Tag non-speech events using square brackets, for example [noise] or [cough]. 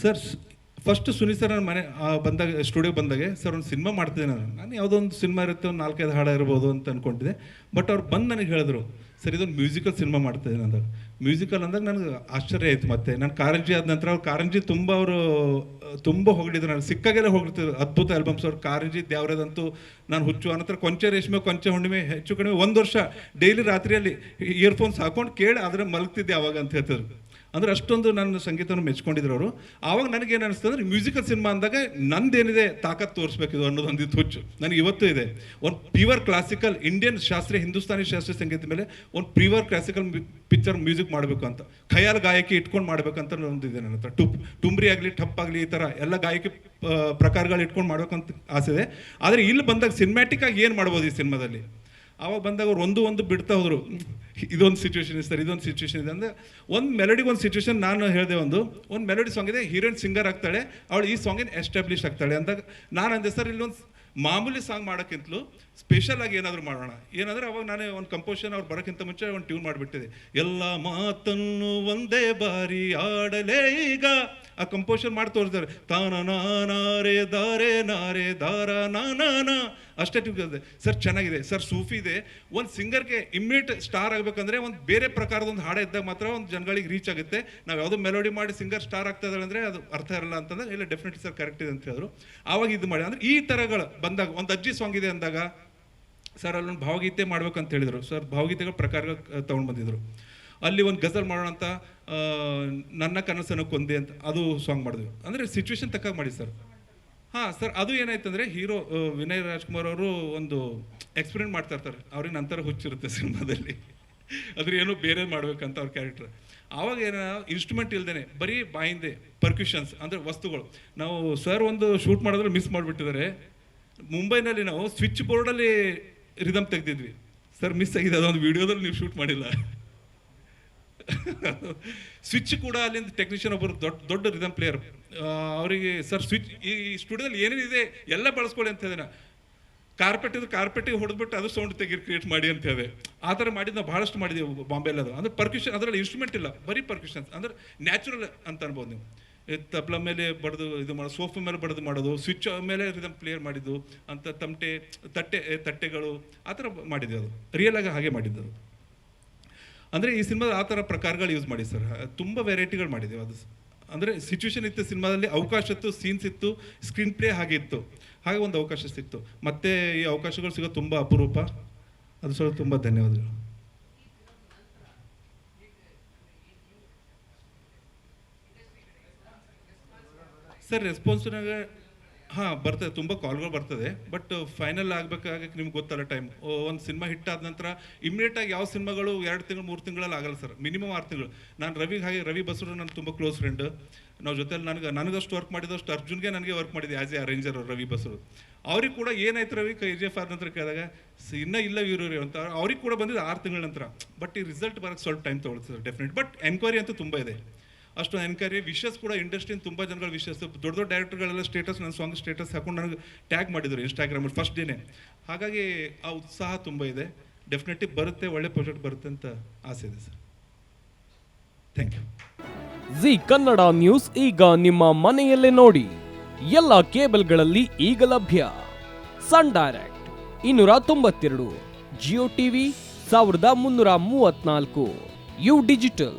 Sir first Suni sir ನನ್ನ ಮನೆ ಬಂದಾಗ ಸ್ಟುಡಿಯೋ ಬಂದಾಗೆ ಸರ್ ಒಂದು ಸಿನಿಮಾ ಮಾಡ್ತಿದ್ದೆ ನಾನು. ನಾನು ಯಾವುದೋ ಒಂದು ಸಿನಿಮಾ ಇರುತ್ತೆ, ಒಂದು ನಾಲ್ಕೈದು ಹಾಡು ಇರ್ಬೋದು ಅಂತ ಅನ್ಕೊಂಡಿದ್ದೆ. ಬಟ್ ಅವ್ರು ಬಂದು ನನಗೆ ಹೇಳಿದ್ರು, ಸರ್, ಇದೊಂದು ಮ್ಯೂಸಿಕಲ್ ಸಿನಿಮಾ ಮಾಡ್ತಿದ್ದೀನಿ ಅಂದಾಗ ಮ್ಯೂಸಿಕಲ್ ಅಂದಾಗ ನನಗೆ ಆಶ್ಚರ್ಯ ಆಯ್ತು ಮತ್ತೆ. ನಾನು ಕಾರಂಜಿ ಆದ ನಂತರ ಅವ್ರು ಕಾರಂಜಿ ತುಂಬ ಅವರು, ತುಂಬ ಹೊಗಳಿದ್ರು ನಾನು ಸಿಕ್ಕಾಗೆಲ್ಲ ಹೋಗಿರ್ತಿದ್ರು ಅದ್ಭುತ ಆಲ್ಬಮ್ಸ್ ಅವ್ರು. ಕಾರಂಜಿ ದ್ಯಾವ್ರದಂತೂ ನಾನು ಹುಚ್ಚು. ಅನಂತರ ಕೊಂಚ ರೇಷ್ಮೆ, ಕೊಂಚ ಹುಣ್ಣಿಮೆ, ಹೆಚ್ಚು ಕಡಿಮೆ, ಒಂದು ವರ್ಷ ಡೈಲಿ ರಾತ್ರಿಯಲ್ಲಿ ಇಯರ್ಫೋನ್ಸ್ ಹಾಕೊಂಡು ಕೇಳಿ ಆದರೆ ಮಲಗ್ತಿದ್ದೆ ಅವಾಗ ಅಂತ ಹೇಳ್ತಿದ್ರು. ಅಂದ್ರೆ ಅಷ್ಟೊಂದು ನನ್ನ ಸಂಗೀತವನ್ನು ಮೆಚ್ಕೊಂಡಿದ್ರು ಅವರು. ಆವಾಗ ನನಗೆ ಏನು ಅನಿಸ್ತು ಅಂದರೆ ಮ್ಯೂಸಿಕಲ್ ಸಿನಿಮಾ ಅಂದಾಗ ನಂದೇನಿದೆ ತಾಕತ್ತು ತೋರಿಸ್ಬೇಕಿದು ಅನ್ನೋದು ಒಂದಿತ್ತು ಹುಚ್ಚು. ನನಗೆ ಇವತ್ತು ಇದೆ. ಒಂದು ಪ್ಯೂರ್ ಕ್ಲಾಸಿಕಲ್ ಇಂಡಿಯನ್ ಶಾಸ್ತ್ರೀಯ, ಹಿಂದೂಸ್ತಾನಿ ಶಾಸ್ತ್ರೀಯ ಸಂಗೀತ ಮೇಲೆ ಒಂದು ಪ್ಯೂರ್ ಕ್ಲಾಸಿಕಲ್ ಪಿಕ್ಚರ್ ಮ್ಯೂಸಿಕ್ ಮಾಡಬೇಕು ಅಂತ. ಖಯಾಲ್ ಗಾಯಕಿ ಇಟ್ಕೊಂಡು ಮಾಡಬೇಕಂತ ಒಂದು ಇದೆ ನನ್ನ ಹತ್ರ. ಟುಪ್ ಟುಂಬ್ರಿ ಆಗಲಿ ಟಪ್ ಆಗಲಿ ಈ ಥರ ಎಲ್ಲ ಗಾಯಕಿ ಪ್ರಕಾರಗಳು ಇಟ್ಕೊಂಡು ಮಾಡ್ಬೇಕಂತ ಆಸೆ ಇದೆ. ಆದರೆ ಇಲ್ಲಿ ಬಂದಾಗ ಸಿನಿಮ್ಯಾಟಿಕ್ ಆಗಿ ಏನು ಮಾಡ್ಬೋದು ಈ ಸಿನಿಮಾದಲ್ಲಿ ಆವಾಗ ಬಂದಾಗ ಅವ್ರು ಒಂದು ಒಂದು ಬಿಡ್ತಾ ಹೋದ್ರು. ಇದೊಂದು ಸಿಚುವೇಶನ್ ಇದೆ ಸರ್, ಇದೊಂದು ಸಿಚುವೇಶನ್ ಇದೆ ಅಂದ್ರೆ ಒಂದು ಮೆಲಡಿಗೆ ಒಂದು ಸಿಚುವೇಶನ್ ನಾನು ಹೇಳಿದೆ ಒಂದು. ಒಂದು ಮೆಲಡಿ ಸಾಂಗ್ ಇದೆ, ಹೀರೋಯಿನ್ ಸಿಂಗರ್ ಆಗ್ತಾಳೆ, ಅವಳು ಈ ಸಾಂಗಿನ ಎಸ್ಟಾಬ್ಲಿಷ್ ಆಗ್ತಾಳೆ ಅಂದಾಗ ನಾನು ಅಂದೆ ಸರ್, ಇಲ್ಲೊಂದು ಮಾಮೂಲಿ ಸಾಂಗ್ ಮಾಡೋಕ್ಕಿಂತಲೂ ಸ್ಪೆಷಲ್ ಆಗಿ ಏನಾದರೂ ಮಾಡೋಣ. ಏನಂದ್ರೆ ಅವಾಗ ನಾನು ಒಂದು ಕಂಪೋಷನ್ ಅವ್ರು ಬರೋಕ್ಕಿಂತ ಮುಂಚೆ ಒಂದು ಟ್ಯೂನ್ ಮಾಡಿಬಿಟ್ಟಿದೆ ಎಲ್ಲ ಮಾತನ್ನು ಒಂದೇ ಬಾರಿ ಆಡಲೇ ಈಗ ಆ ಕಂಪೋಷನ್ ಮಾಡಿ ತೋರಿಸ್ತಾರೆ. ತಾನ ನಾರೇ ದಾರೆ ನಾರೇ ದಾರ ನಾನ ಅಷ್ಟೇ ಟ್ಯೂನ್ ಸರ್ ಚೆನ್ನಾಗಿದೆ. ಸರ್ ಸೂಫಿ ಇದೆ. ಒಂದು ಸಿಂಗರ್ಗೆ ಇಮ್ಮಿಡಿಯೇಟ್ ಸ್ಟಾರ್ ಆಗಬೇಕಂದ್ರೆ ಒಂದು ಬೇರೆ ಪ್ರಕಾರದ ಒಂದು ಹಾಡು ಇದ್ದಾಗ ಮಾತ್ರ ಒಂದು ಜನಗಳಿಗೆ ರೀಚ್ ಆಗುತ್ತೆ. ನಾವು ಯಾವುದೋ ಮೆಲೋಡಿ ಮಾಡಿ ಸಿಂಗರ್ ಸ್ಟಾರ್ ಆಗ್ತಾ ಅಂದರೆ ಅದು ಅರ್ಥ ಇರಲ್ಲ ಅಂತಂದ್ರೆ, ಇಲ್ಲ ಡೆಫಿನೆಟ್ಲಿ ಸರ್ ಕರೆಕ್ಟ್ ಇದೆ ಅಂತ ಹೇಳಿದ್ರು. ಆವಾಗ ಇದು ಮಾಡಿ. ಅಂದರೆ ಈ ಥರಗಳು ಬಂದಾಗ, ಒಂದು ಅಜ್ಜಿ ಸಾಂಗ್ ಇದೆ ಅಂದಾಗ ಸರ್ ಅಲ್ಲೊಂದು ಭಾವಗೀತೆ ಮಾಡ್ಬೇಕಂತ ಹೇಳಿದರು. ಸರ್ ಭಾವಗೀತೆಗಳ ಪ್ರಕಾರಗಳು ತೊಗೊಂಡು ಬಂದಿದ್ರು. ಅಲ್ಲಿ ಒಂದು ಗಜಲ್ ಮಾಡೋಣ ಅಂತ ನನ್ನ ಕನಸನ್ನು ಕೊಂದೆ ಅಂತ ಅದು ಸಾಂಗ್ ಮಾಡಿದ್ವಿ. ಅಂದರೆ ಸಿಚುವೇಶನ್ ತಕ್ಕ ಮಾಡಿ ಸರ್ ಹಾಂ ಸರ್ ಅದು ಏನಾಯ್ತು ಅಂದರೆ ಹೀರೋ ವಿನಯ್ ರಾಜ್ಕುಮಾರ್ ಅವರು ಒಂದು ಎಕ್ಸ್ಪೆರಿಮೆಂಟ್ ಮಾಡ್ತಾ ಇರ್ತಾರೆ. ಅವ್ರಿಗೆ ನಂತರ ಹುಚ್ಚಿರುತ್ತೆ ಸಿನಿಮಾದಲ್ಲಿ. ಅದ್ರ ಏನೋ ಬೇರೆ ಮಾಡ್ಬೇಕಂತ ಅವ್ರ ಕ್ಯಾರೆಕ್ಟರ್ ಆವಾಗ ಏನ ಇನ್ಸ್ಟ್ರೂಮೆಂಟ್ ಇಲ್ದೇನೆ, ಬರೀ ಬಾಯಿಂದೆ ಪರ್ಕ್ಯೂಷನ್ಸ್ ಅಂದರೆ ವಸ್ತುಗಳು. ನಾವು ಸರ್ ಒಂದು ಶೂಟ್ ಮಾಡಿದ್ರೆ ಮಿಸ್ ಮಾಡಿಬಿಟ್ಟಿದ್ದಾರೆ. ಮುಂಬೈನಲ್ಲಿ ನಾವು ಸ್ವಿಚ್ ಬೋರ್ಡಲ್ಲಿ ರಿದಮ್ ತೆಗ್ದಿದ್ವಿ. ಸರ್ ಮಿಸ್ ಆಗಿದೆ, ಅದೊಂದು ವಿಡಿಯೋದಲ್ಲಿ ನೀವು ಶೂಟ್ ಮಾಡಿಲ್ಲ. [laughs] ಸ್ವಿಚ್ ಕೂಡ ಅಲ್ಲಿಂದ ಟೆಕ್ನಿಷಿಯನ್ ಒಬ್ಬರು ದೊಡ್ಡ ದೊಡ್ಡ ರಿದಮ್ ಪ್ಲೇಯರ್ ಅವರಿಗೆ, ಸರ್ ಸ್ವಿಚ್ ಈ ಸ್ಟುಡಿಯೋದಲ್ಲಿ ಏನೇನಿದೆ, ಎಲ್ಲ ಬಳಸ್ಕೊಳ್ಳಿ ಅಂತ ಹೇಳಿದೆ ಕಾರ್ಪೆಟ್ ಇದ್ರೆ ಕಾರ್ಪೆಟಿಗೆ ಹೊಡೆದ್ಬಿಟ್ಟು ಅದು ಸೌಂಡ್ ತೆಗಿ ಕ್ರಿಯೇಟ್ ಮಾಡಿ ಅಂತ ಹೇಳಿದೆ. ಆ ಥರ ಮಾಡಿದ್ದು ನಾವು ಭಾಳಷ್ಟು ಮಾಡಿದ್ದೀವಿ ಬಾಂಬೆಲಿ ಅದು ಅಂದ್ರೆ ಪರ್ಕ್ಯೂಷನ್ ಅದರಲ್ಲಿ ಇನ್ಸ್ಟ್ರೂಮೆಂಟ್ ಇಲ್ಲ. ಬರೀ ಪರ್ಕ್ಯೂಷನ್ಸ್ ಅಂದ್ರೆ ನ್ಯಾಚುರಲ್ ಅಂತ ಅನ್ಬೋದು ನೀವು. ತಬ್ಲ ಮೇಲೆ ಬಡ್ದು ಇದು ಮಾಡೋದು ಸೋಫಾ ಮೇಲೆ ಬಡ್ದು ಮಾಡೋದು ಸ್ವಿಚ್ ಮೇಲೆ ರಿದಮ್ ಪ್ಲೇಯರ್ ಮಾಡಿದ್ದು, ಅಂತ ತಮಟೆ, ತಟ್ಟೆ, ತಟ್ಟೆಗಳು, ಆ ಥರ ಮಾಡಿದ್ದೆ ಅದು. ರಿಯಲ್ ಆಗಿ ಹಾಗೆ ಮಾಡಿದ್ದು ಅಂದರೆ ಈ ಸಿನಿಮಾದ ಆ ಥರ ಪ್ರಕಾರಗಳು ಯೂಸ್ ಮಾಡಿ ಸರ್. ತುಂಬ ವೆರೈಟಿಗಳು ಮಾಡಿದ್ದೀವಿ ಅದು. ಅಂದರೆ ಸಿಚುವೇಶನ್ ಇತ್ತು ಸಿನಿಮಾದಲ್ಲಿ, ಅವಕಾಶ ಇತ್ತು ಸೀನ್ಸ್ ಇತ್ತು ಸ್ಕ್ರೀನ್ ಪ್ಲೇ ಹಾಗೆ ಇತ್ತು. ಹಾಗೆ ಒಂದು ಅವಕಾಶ ಸಿಕ್ತು. ಮತ್ತೆ ಈ ಅವಕಾಶಗಳು ಸಿಗೋದು ತುಂಬ ಅಪರೂಪ. ಅದು ಸ್ವಲ್ಪ ತುಂಬ ಧನ್ಯವಾದಗಳು. ಸರ್ ರೆಸ್ಪಾನ್ಸ್ನಾಗ ಹಾಂ, ಬರ್ತದೆ, ತುಂಬ ಕಾಲ್ಗಳು ಬರ್ತದೆ ಬಟ್ ಫೈನಲ್ ಆಗ್ಬೇಕಾಗಕ್ಕೆ ನಿಮ್ಗೆ ಗೊತ್ತಲ್ಲ ಟೈಮ್ ಒಂದು ಸಿನಿಮಾ ಹಿಟ್ ಆದ ನಂತರ ಇಮಿಡಿಯೇಟ್ ಆಗಿ ಯಾವ ಸಿನಿಮಾಗಳು ಎರಡು ತಿಂಗಳು, ಮೂರು ತಿಂಗಳಲ್ಲಿ ಆಗಲ್ಲ ಸರ್ ಮಿನಿಮಮ್ ಆರು ತಿಂಗಳು. ನಾನು ರವಿಗೆ ಹಾಗೆ, ರವಿ ಬಸರು ನನ್ನ ತುಂಬ ಕ್ಲೋಸ್ ಫ್ರೆಂಡ್ ನಾವು ಜೊತೆಲಿ ನನಗೆ, ನನಗಷ್ಟು ವರ್ಕ್ ಮಾಡಿದಷ್ಟು ಅರ್ಜುನ್ಗೆ ನನಗೆ ವರ್ಕ್ ಮಾಡಿದೆ as a arranger Ravi Basrur ಅವ್ರಿಗೆ ಕೂಡ ಏನಾಯ್ತು ರವಿ, ಕೆ ಜಿ ಆದ ನಂತರ ಕೇಳಿದಾಗ ಇನ್ನೂ ಇಲ್ಲ ಇವರು ಅಂತ. ಅವ್ರಿಗೆ ಕೂಡ ಬಂದಿದ್ದು ಆರು ತಿಂಗಳ ನಂತರ. ಬಟ್ ಈ ರಿಸಲ್ಟ್ ಬರೋಕ್ಕೆ ಸ್ವಲ್ಪ ಟೈಮ್ ತೊಗೊಳ್ತದೆ ಡೆಫಿನೆಟ್ ಬಟ್ ಎನ್ಕ್ವೈರಿ ಅಂತೂ ತುಂಬ ಇದೆ. ಅಷ್ಟು ಎನ್ಕ್ವೈರಿ ವಿಷಸ್ ಕೂಡ ಇಂಡಸ್ಟ್ರಿನ ತುಂಬ ಜನಗಳ ವಿಷಸ್ ದೊಡ್ಡ ದೊಡ್ಡ ಡೈರೆಕ್ಟರ್ಗಳೆಲ್ಲ ಸ್ಟೇಟಸ್ ನನ್ನ ಸಾಂಗ್ ಸ್ಟೇಟಸ್ ಹಾಕೊಂಡು ನನಗೆ ಟ್ಯಾಗ್ ಮಾಡಿದರು ಇನ್ಸ್ಟಾಗ್ರಾಮಲ್ಲಿ ಫಸ್ಟ್ ಡೇನೆ ಹಾಗಾಗಿ ಆ ಉತ್ಸಾಹ ತುಂಬ ಇದೆ. ಡೆಫಿನೆಟ್ಲಿ ಬರುತ್ತೆ, ಒಳ್ಳೆ ಪ್ರಾಜೆಕ್ಟ್ ಬರುತ್ತೆ ಅಂತ ಆಸೆ ಇದೆ sir. Thank you Zee Kannada news ಈಗ ನಿಮ್ಮ ಮನೆಯಲ್ಲೇ ನೋಡಿ. ಎಲ್ಲ ಕೇಬಲ್ಗಳಲ್ಲಿ ಈಗ ಲಭ್ಯ. ಸನ್ ಡೈರೆಕ್ಟ್ ಇನ್ನೂರ ತೊಂಬತ್ತೆರಡು, ಜಿಯೋ ಟಿವಿ ಸಾವಿರದ ಮುನ್ನೂರ ಮೂವತ್ನಾಲ್ಕು ಯು ಡಿಜಿಟಲ್.